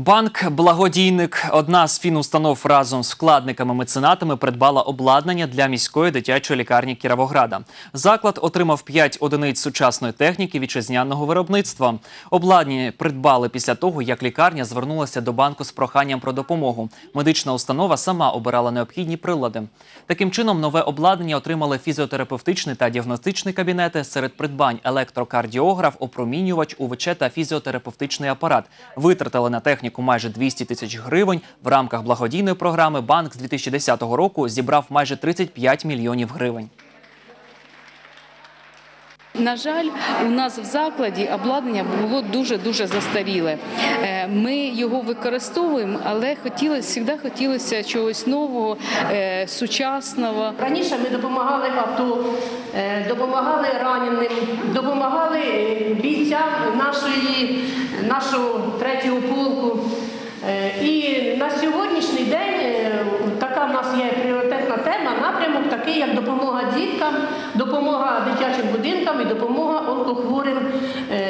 Банк Благодійник, одна з фінустанов разом з вкладниками-меценатами придбала обладнання для міської дитячої лікарні Кіровограда. Заклад отримав 5 одиниць сучасної техніки вітчизняного виробництва. Обладнання придбали після того, як лікарня звернулася до банку з проханням про допомогу. Медична установа сама обирала необхідні прилади. Таким чином, нове обладнання отримали фізіотерапевтичний та діагностичний кабінети. Серед придбань електрокардіограф, опромінювач, УВЧ та фізіотерапевтичний апарат. Витратили на техніку майже 200 тисяч гривень. В рамках благодійної програми банк з 2010 року зібрав майже 35 мільйонів гривень. На жаль, у нас в закладі обладнання було дуже дуже застаріле. Е, Ми його використовуємо, але хотілося завжди хотілося чогось нового, е, сучасного. Раніше ми допомагали АТО, е, допомагали раненим, допомагали бійцям нашої, нашого третього полку. такий, як допомога діткам, допомога дитячим будинкам і допомога онкохворим е,